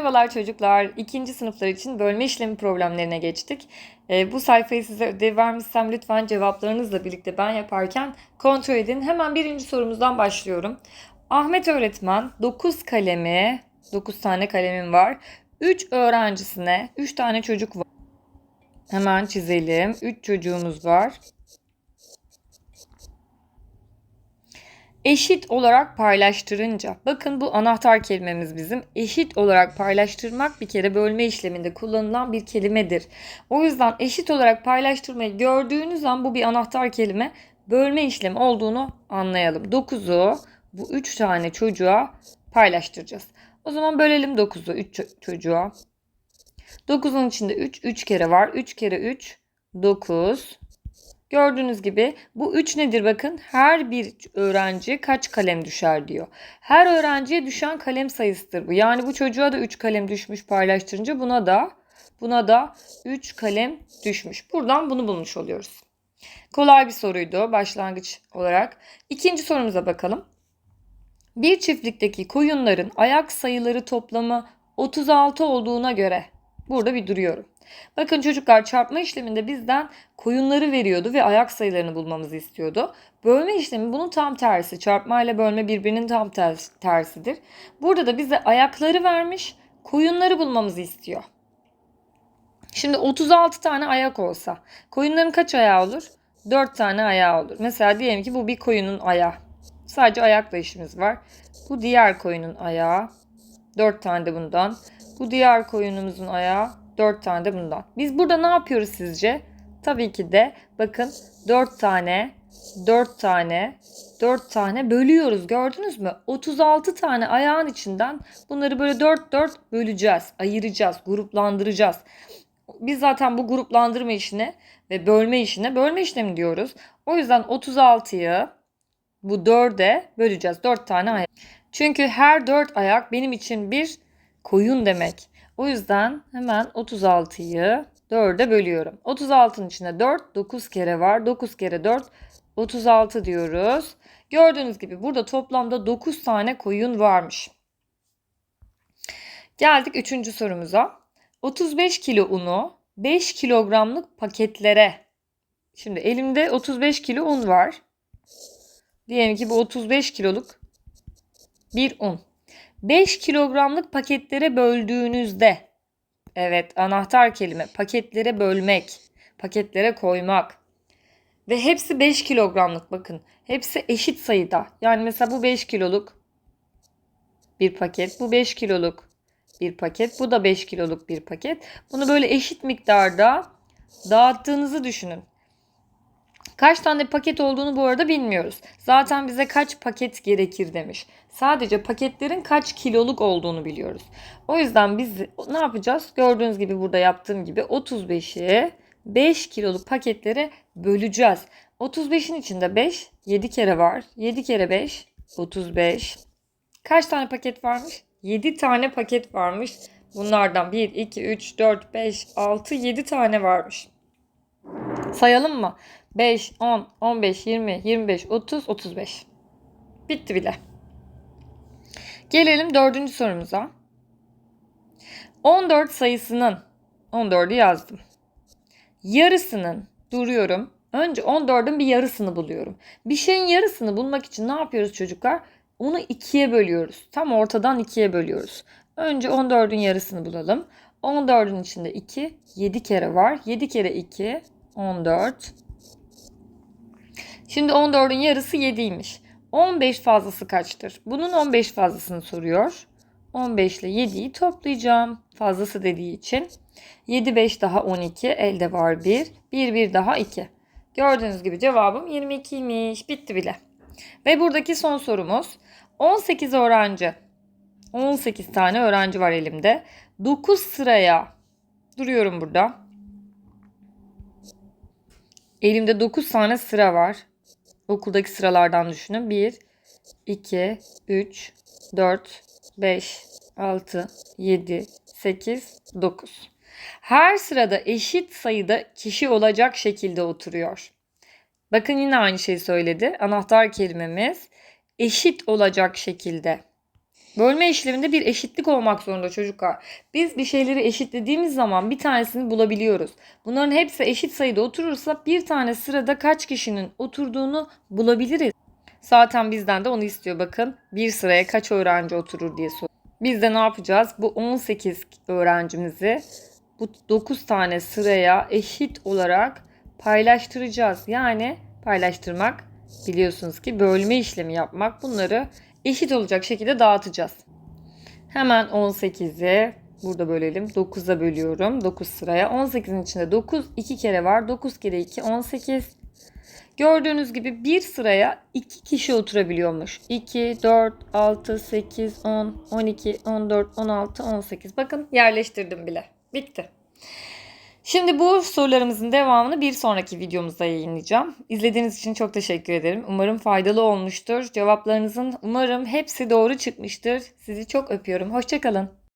Merhabalar çocuklar. İkinci sınıflar için bölme işlemi problemlerine geçtik. Ee, bu sayfayı size ödev vermişsem lütfen cevaplarınızla birlikte ben yaparken kontrol edin. Hemen birinci sorumuzdan başlıyorum. Ahmet öğretmen 9 kalemi, 9 tane kalemim var. 3 öğrencisine 3 tane çocuk var. Hemen çizelim. 3 çocuğumuz var. Eşit olarak paylaştırınca, bakın bu anahtar kelimemiz bizim. Eşit olarak paylaştırmak bir kere bölme işleminde kullanılan bir kelimedir. O yüzden eşit olarak paylaştırmayı gördüğünüz an bu bir anahtar kelime. Bölme işlemi olduğunu anlayalım. 9'u bu 3 tane çocuğa paylaştıracağız. O zaman bölelim 9'u 3 çocuğa. 9'un içinde 3, 3 kere var. 3 kere 3, 9. Gördüğünüz gibi bu 3 nedir bakın? Her bir öğrenci kaç kalem düşer diyor. Her öğrenciye düşen kalem sayısıdır bu. Yani bu çocuğa da 3 kalem düşmüş paylaştırınca buna da buna da 3 kalem düşmüş. Buradan bunu bulmuş oluyoruz. Kolay bir soruydu başlangıç olarak. İkinci sorumuza bakalım. Bir çiftlikteki koyunların ayak sayıları toplamı 36 olduğuna göre burada bir duruyorum. Bakın çocuklar çarpma işleminde bizden koyunları veriyordu ve ayak sayılarını bulmamızı istiyordu. Bölme işlemi bunun tam tersi. Çarpma ile bölme birbirinin tam tersidir. Burada da bize ayakları vermiş, koyunları bulmamızı istiyor. Şimdi 36 tane ayak olsa koyunların kaç ayağı olur? 4 tane ayağı olur. Mesela diyelim ki bu bir koyunun ayağı. Sadece ayakla işimiz var. Bu diğer koyunun ayağı. 4 tane de bundan. Bu diğer koyunumuzun ayağı. 4 tane de bundan. Biz burada ne yapıyoruz sizce? Tabii ki de bakın 4 tane, 4 tane, 4 tane bölüyoruz. Gördünüz mü? 36 tane ayağın içinden bunları böyle 4 4 böleceğiz, ayıracağız, gruplandıracağız. Biz zaten bu gruplandırma işine ve bölme işine bölme işlemi diyoruz. O yüzden 36'yı bu 4'e böleceğiz. 4 tane ayak. Çünkü her 4 ayak benim için bir koyun demek. O yüzden hemen 36'yı 4'e bölüyorum. 36'nın içinde 4, 9 kere var. 9 kere 4, 36 diyoruz. Gördüğünüz gibi burada toplamda 9 tane koyun varmış. Geldik 3. sorumuza. 35 kilo unu 5 kilogramlık paketlere. Şimdi elimde 35 kilo un var. Diyelim ki bu 35 kiloluk bir un. 5 kilogramlık paketlere böldüğünüzde evet anahtar kelime paketlere bölmek, paketlere koymak ve hepsi 5 kilogramlık bakın. Hepsi eşit sayıda. Yani mesela bu 5 kiloluk bir paket, bu 5 kiloluk bir paket, bu da 5 kiloluk bir paket. Bunu böyle eşit miktarda dağıttığınızı düşünün. Kaç tane paket olduğunu bu arada bilmiyoruz. Zaten bize kaç paket gerekir demiş. Sadece paketlerin kaç kiloluk olduğunu biliyoruz. O yüzden biz ne yapacağız? Gördüğünüz gibi burada yaptığım gibi 35'i 5 kiloluk paketlere böleceğiz. 35'in içinde 5, 7 kere var. 7 kere 5, 35. Kaç tane paket varmış? 7 tane paket varmış. Bunlardan 1, 2, 3, 4, 5, 6, 7 tane varmış. Sayalım mı? 5, 10, 15, 20, 25, 30, 35. Bitti bile. Gelelim dördüncü sorumuza. 14 sayısının 14'ü yazdım. Yarısının duruyorum. Önce 14'ün bir yarısını buluyorum. Bir şeyin yarısını bulmak için ne yapıyoruz çocuklar? Onu ikiye bölüyoruz. Tam ortadan ikiye bölüyoruz. Önce 14'ün yarısını bulalım. 14'ün içinde 2, 7 kere var. 7 kere 2, 14. Şimdi 14'ün yarısı 7'ymiş. 15 fazlası kaçtır? Bunun 15 fazlasını soruyor. 15 ile 7'yi toplayacağım. Fazlası dediği için. 7 5 daha 12. Elde var 1. 1 1 daha 2. Gördüğünüz gibi cevabım 22'ymiş. Bitti bile. Ve buradaki son sorumuz. 18 öğrenci. 18 tane öğrenci var elimde. 9 sıraya duruyorum burada. Elimde 9 tane sıra var. Okuldaki sıralardan düşünün. 1, 2, 3, 4, 5, 6, 7, 8, 9. Her sırada eşit sayıda kişi olacak şekilde oturuyor. Bakın yine aynı şeyi söyledi. Anahtar kelimemiz eşit olacak şekilde. Bölme işleminde bir eşitlik olmak zorunda çocuklar. Biz bir şeyleri eşitlediğimiz zaman bir tanesini bulabiliyoruz. Bunların hepsi eşit sayıda oturursa bir tane sırada kaç kişinin oturduğunu bulabiliriz. Zaten bizden de onu istiyor bakın. Bir sıraya kaç öğrenci oturur diye soruyor. Biz de ne yapacağız? Bu 18 öğrencimizi bu 9 tane sıraya eşit olarak paylaştıracağız. Yani paylaştırmak biliyorsunuz ki bölme işlemi yapmak. Bunları eşit olacak şekilde dağıtacağız. Hemen 18'i burada bölelim. 9'a bölüyorum. 9 sıraya. 18'in içinde 9 2 kere var. 9 kere 2 18. Gördüğünüz gibi bir sıraya 2 kişi oturabiliyormuş. 2, 4, 6, 8, 10, 12, 14, 16, 18. Bakın yerleştirdim bile. Bitti. Şimdi bu sorularımızın devamını bir sonraki videomuzda yayınlayacağım. İzlediğiniz için çok teşekkür ederim. Umarım faydalı olmuştur. Cevaplarınızın umarım hepsi doğru çıkmıştır. Sizi çok öpüyorum. Hoşçakalın.